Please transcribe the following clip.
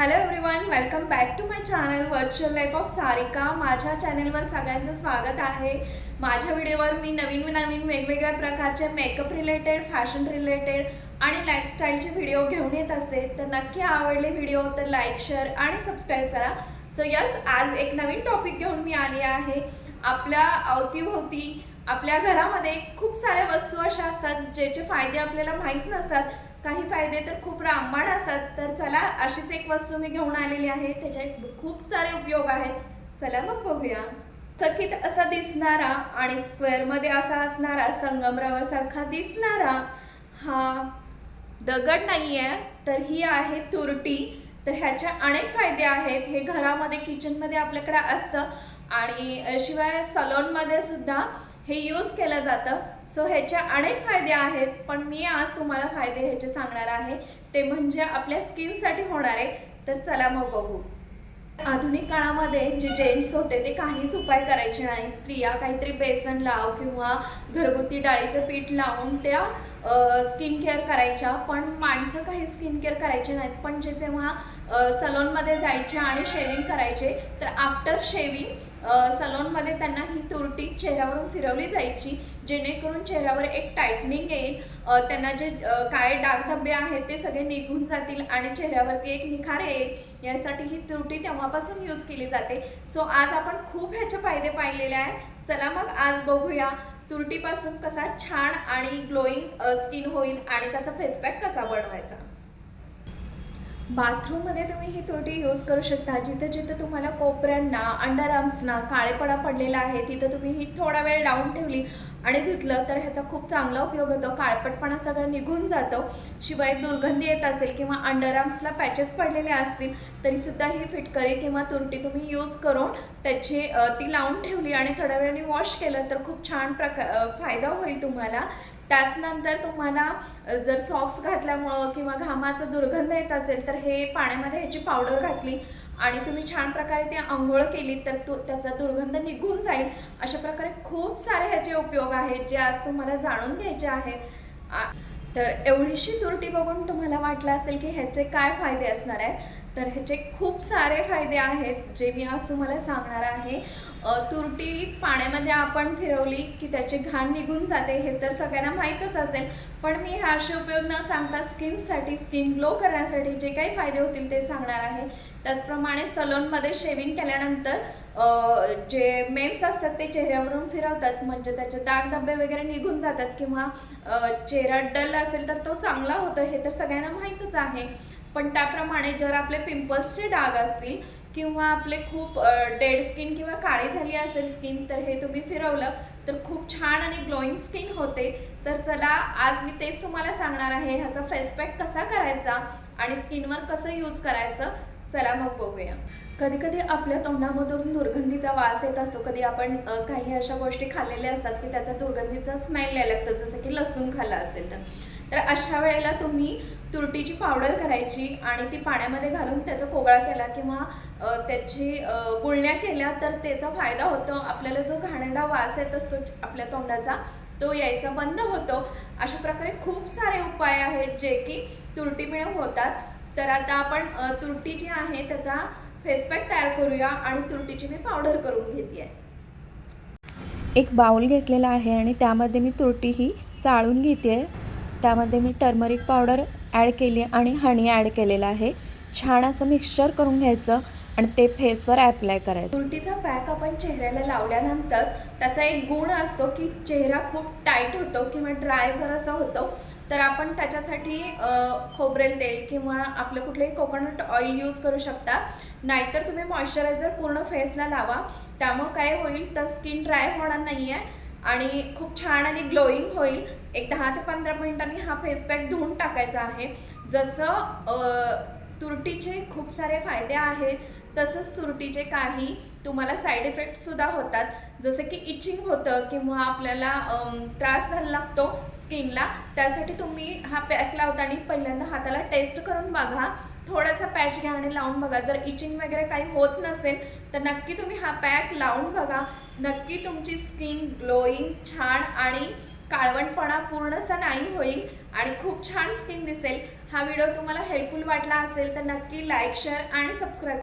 Hello everyone welcome back to my channel virtual life of Sarika माझ्या चॅनलवर सगळ्यांचं स्वागत आहे. माझ्या व्हिडिओवर मी नवीन नवीन वेगवेगळ्या प्रकारचे मेकअप रिलेटेड फॅशन रिलेटेड आणि लाईफस्टाईलचे व्हिडिओ घेऊन येत असते तर नक्की आवडले व्हिडिओ तर लाईक शेअर आणि सबस्क्राईब करा. सो यस आज एक नवीन टॉपिक घेऊन मी आली आहे. आपल्या अवतीभोवती आपल्या घरामध्ये खूप साऱ्या वस्तू अशा असतात ज्याचे फायदे आपल्याला माहीत नसतात. काही फायदे तर खूप रामबाण चला अशीच एक वस्तू मी घेऊन आलेली आहे त्याचे खूप सारे उपयोग आहेत. चला मग बघूया. चकित असा दिसणारा आणि स्क्वेअरमध्ये असा असणारा संगमरावर सारखा दिसणारा हा दगड नाही आहे तर ही आहे तुरटी. तर ह्याचे अनेक फायदे आहेत. हे घरामध्ये किचनमध्ये आपल्याकडे असतं. आणि शिवाय सलॉनमध्ये सुद्धा हे यूज केलं जातं. सो ह्याचे अनेक फायदे आहेत पण मी आज तुम्हाला फायदे ह्याचे सांगणार आहे. ते म्हणजे आपल्या स्किनसाठी होणारे तर चला मग बघू. आधुनिक काळामध्ये जे जेंट्स होते ते काहीच उपाय करायचे नाही स्त्रिया काहीतरी बेसन लाव किंवा घरगुती डाळीचं पीठ लावून त्या स्किन केअर करायच्या. पण माणसं काही स्किन केअर करायचे नाहीत. पण जे तेव्हा सलूनमध्ये जायचे आणि शेविंग करायचे तर आफ्टर शेविंग सलॉनमध्ये त्यांना ही तुरटी चेहऱ्यावरून फिरवली जायची जेणेकरून चेहऱ्यावर एक टाईटनिंग येईल. त्यांना जे काळे डाग धब्बे आहेत ते सगळे निघून जातील आणि चेहऱ्यावरती एक निखार येईल. यासाठी ही तुरटी तेव्हापासून यूज केली जाते. सो आज आपण खूप ह्याचे फायदे पाहिलेले आहेत. चला मग आज बघूया तुरटीपासून कसा छान आणि ग्लोईंग स्किन होईल आणि त्याचा फेसपॅक कसा बनवायचा. बाथरूममध्ये तुम्ही ही तुरटी यूज करू शकता. जिथं जिथं तुम्हाला कोपऱ्यांना अंडर आर्म्सना काळेपणा पडलेला आहे तिथं तुम्ही ही थोडा वेळ लावून ठेवली. आणि धुतलं तर ह्याचा खूप चांगला उपयोग होतो. काळपटपणा सगळं निघून जातो. शिवाय दुर्गंधी येत असेल किंवा अंडरआर्म्सला पॅचेस पडलेले असतील तरीसुद्धा ही फिटकरी किंवा तुरटी तुम्ही यूज करून त्याची ती लावून ठेवली आणि थोड्या वेळाने वॉश केलं तर खूप छान प्रका फायदा होईल तुम्हाला. त्याचनंतर तुम्हाला जर सॉक्स घातल्यामुळं किंवा घामाचा दुर्गंध येत असेल तर हे पाण्यामध्ये ह्याची पावडर घातली. आणि तुम्ही छान प्रकारे ते आंघोळ केली तर तो त्याचा दुर्गंध निघून जाईल. अशा प्रकारे खूप सारे ह्याचे उपयोग आहेत जे आज तुम्हाला जाणून घ्यायचे आहेत. तर एवढीशी तुरटी बघून तुम्हाला वाटलं असेल की ह्याचे काय फायदे असणार आहेत? तर ह्याचे खूप सारे फायदे आहेत जे मी आज तुम्हाला सांगणार आहे. तुरटी पाण्यामध्ये आपण फिरवली की त्याचे घाण निघून जाते हे तर सगळ्यांना माहीतच असेल. पण मी हा असे उपयोग न सांगता स्किनसाठी स्किन ग्लो करण्यासाठी जे काही फायदे होतील ते सांगणार आहे. त्याचप्रमाणे सलूनमध्ये शेविंग केल्यानंतर जे मेन्स असतात ते चेहऱ्यावरून फिरवतात म्हणजे त्याचे दाग धब्बे वगैरे निघून जातात किंवा चेहरा डल असेल तर तो चांगला होतो हे तर सगळ्यांना माहीतच आहे. पण त्याप्रमाणे जर आपले पिंपल्सचे डाग असतील किंवा आपले खूप डेड स्किन किंवा काळी झाली असेल स्किन तर हे तुम्ही फिरवलं तर खूप छान आणि ग्लोईंग स्किन होते. तर चला आज मी तेच तुम्हाला सांगणार आहे ह्याचा फेस पॅक कसा करायचा आणि स्किनवर कसं यूज करायचं. चला मग बघूया. कधी कधी आपल्या तोंडामधून दुर्गंधीचा वास येत असतो. कधी आपण काही अशा गोष्टी खाल्लेल्या असतात की त्याचा दुर्गंधीचा स्मेल यायला लागतो जसं की लसूण खाल्ला असेल तर. तर अशा वेळेला तुम्ही तुरटीची पावडर करायची आणि ती पाण्यामध्ये घालून त्याचा कोगळा केला किंवा त्याची गुळण्या केल्या तर त्याचा फायदा होतो. आपल्याला जो घाणेरडा वास येत असतो आपल्या तोंडाचा तो यायचा बंद होतो. अशा प्रकारे खूप सारे उपाय आहेत जे की तुरटीमुळे होतात. तर आता आपण तुरटी जी आहे त्याचा फेसपॅक तयार करूया आणि तुरटीची मी पावडर करून घेते आहे एक बाउल घेतलेला आहे आणि त्यामध्ये मी तुरटी ही चाळून घेते त्यामध्ये मी टर्मरिक पावडर ॲड केली आणि हनी ॲड केलेलं आहे. छान असं मिक्सचर करून घ्यायचं. आणि ते फेसवर ॲप्लाय करायचं. तुरटीचा पॅक आपण चेहऱ्याला लावल्यानंतर त्याचा एक गुण असतो की चेहरा खूप टाईट होतो किंवा ड्राय जर असा होतो. तर आपण त्याच्यासाठी खोबरेल तेल किंवा आपलं कुठलंही कोकोनट ऑइल यूज करू शकता. नाहीतर तुम्ही मॉइश्चरायझर पूर्ण फेसला लावा. त्यामुळं काय होईल तर स्किन ड्राय होणार नाही आहे आणि खूप छान आणि ग्लोईंग होईल. एक दहा ते पंधरा मिनिटांनी हा फेस पॅक धुवून टाकायचा आहे. जसं तुरटीचे खूप सारे फायदे आहेत. तसंच तुरटीचे काही तुम्हाला साईड इफेक्टसुद्धा होतात. जसं की इचिंग होतं किंवा आपल्याला त्रास व्हायला लागतो स्किनला त्यासाठी तुम्ही हा पॅक लावताना पहिल्यांदा हाताला टेस्ट करून बघा. थोडासा पॅच घ्या आणि लावून बघा. जर इचिंग वगैरे काही होत नसेल तर नक्की तुम्ही हा पॅक लावून बघा. नक्की तुमची स्किन ग्लोईंग छान आणि काळवणपणा पूर्णसा नाही होईल आणि खूप छान स्किन दिसेल. हा व्हिडिओ तुम्हाला हेल्पफुल वाटला असेल तर नक्की लाईक शेअर आणि सबस्क्राईब